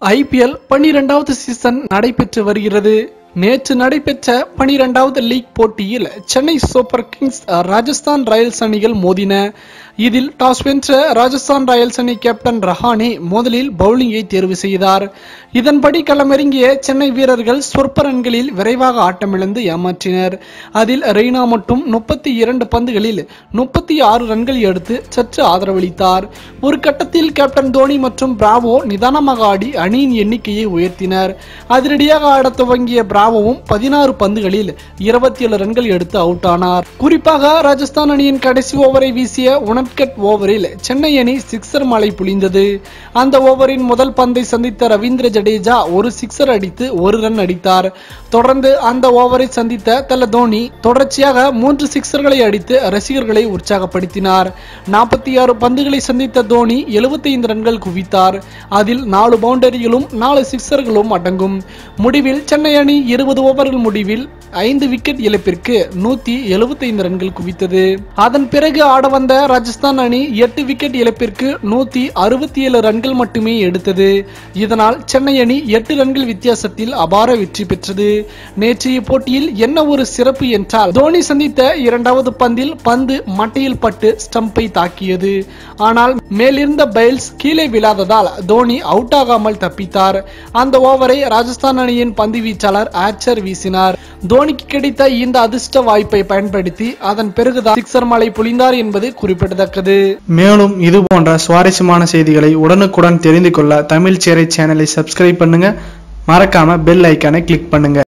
IPL பன்னிரெண்டாவது season நடைபெற்று வருகிறது. நேற்று நடைபெற்ற பனிரெண்டாவது லீக் போட்டியில் Chennai super kings Rajasthan royals அணிகள் மோதின. இதில் டாஸ் வென்ற ராஜஸ்தான் ராயல்ஸ் அணி கேப்டன் ரஹானே முதலில் பவுலிங்கை தேர்வு செய்தார். இதன்படி களமிறங்கிய சென்னை வீரர்கள் சொற்ப ரன்களில் விரைவாக ஆட்டமிழந்து ஏமாற்றினர். அதில் ரெய்னா மட்டும் முப்பத்தி இரண்டு பந்துகளில் முப்பத்தி ஆறு ரன்கள் எடுத்து சற்று ஆதரவளித்தார். ஒரு கட்டத்தில் கேப்டன் தோனி மற்றும் பிராவோ நிதானமாக ஆடி அணியின் எண்ணிக்கையை உயர்த்தினர். அதிரடியாக ஆடத் துவங்கிய ராவவும் பதினாறு பந்துகளில் இருபத்தி ஏழு ரன்கள் எடுத்து அவுட் ஆனார். குறிப்பாக ராஜஸ்தான் அணியின் கடைசி ஓவரை வீசிய உனட்கட் ஓவரில் சென்னை அணி சிக்ஸர் மழை புழிந்தது அந்த ஓவரின் முதல் பந்தை சந்தித்த ரவீந்திர ஜடேஜா ஒரு சிக்ஸர் அடித்து ஒரு ரன் அடித்தார். தொடர்ந்து அந்த ஓவரை சந்தித்த தல தோனி தொடர்ச்சியாக மூன்று சிக்ஸர்களை அடித்து ரசிகர்களை உற்சாகப்படுத்தினார். நாற்பத்தி ஆறு பந்துகளை சந்தித்த தோனி 75 ரன்கள் குவித்தார். அதில் நாலு பவுண்டரிகளும் நாலு சிக்ஸர்களும் அடங்கும். முடிவில் சென்னை அணி இருபது ஓவர்கள் முடிவில் ஐந்து விக்கெட் இழப்பிற்கு நூத்தி எழுபத்தைந்து ரன்கள் குவித்தது. அதன் பிறகு ஆட வந்த ராஜஸ்தான் அணி எட்டு விக்கெட் இழப்பிற்கு நூத்தி அறுபத்தி ஏழு ரன்கள் மட்டுமே எடுத்தது. இதனால் சென்னை அணி எட்டு ரன்கள் வித்தியாசத்தில் அபார வெற்றி பெற்றது. நேற்றைய போட்டியில் என்ன ஒரு சிறப்பு என்றால் தோனி சந்தித்த இரண்டாவது பந்தில் பந்து மட்டையில் பட்டு ஸ்டம்பை தாக்கியது. ஆனால் மேலிருந்த பைல்ஸ் கீழே விழாததால் தோனி அவுட் ஆகாமல் தப்பித்தார். அந்த ஓவரை ராஜஸ்தான் அணியின் பந்து வீச்சாளர் ஆச்சர் வீசினார். தோனிக்கு கிடைத்த இந்த அதிர்ஷ்ட வாய்ப்பை பயன்படுத்தி அதன் பிறகுதான் சிக்ஸர் மலை புளிந்தார் என்பது குறிப்பிடத்தக்கது. மேலும் இது போன்ற சுவாரஸ்யமான செய்திகளை உடனுக்குடன் தெரிந்து கொள்ள தமிழ் சேரை சேனலை சப்ஸ்கிரைப் பண்ணுங்க. மறக்காம பெல் ஐக்கானை கிளிக் பண்ணுங்க.